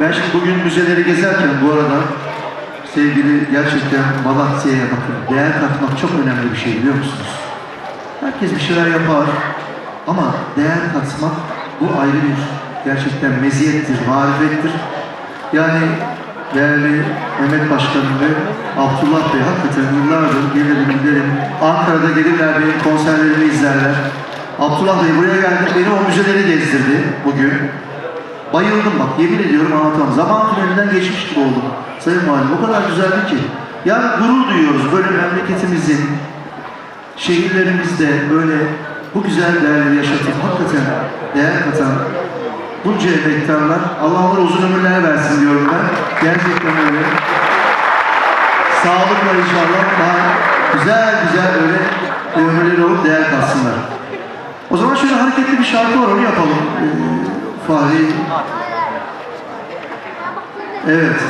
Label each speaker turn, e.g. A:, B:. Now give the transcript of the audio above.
A: Ben şimdi bugün müzeleri gezerken bu arada sevgili gerçekten Malatya'ya bakın. Değer katmak çok önemli bir şey biliyor musunuz? Herkes bir şeyler yapar ama değer katmak bu ayrı bir gerçekten meziyettir, marifettir. Yani değerli Mehmet Başkanım ve Abdullah Bey hakikaten yıllardır gelirim giderim. Ankara'da gelirler benim konserlerimi izlerler. Abdullah Bey buraya geldi, beni o müzeleri gezdirdi bugün. Bayıldım bak, yemin ediyorum anlatamam. Zaman tünelinden geçmiş gibi oldum. Sayın Valim, o kadar güzeldi ki. Yani gurur duyuyoruz böyle memleketimizin, şehirlerimizde böyle bu güzel değerleri yaşatıp hakikaten değer katan bunca emektarlar, Allah onlara uzun ömürler versin diyorum ben. Gerçekten öyle. Sağlıkla inşallah daha güzel güzel öyle ömürleri olup değer katsınlar. O zaman şöyle hareketli bir şarkı var onu yapalım. Ee, Fahri. Evet.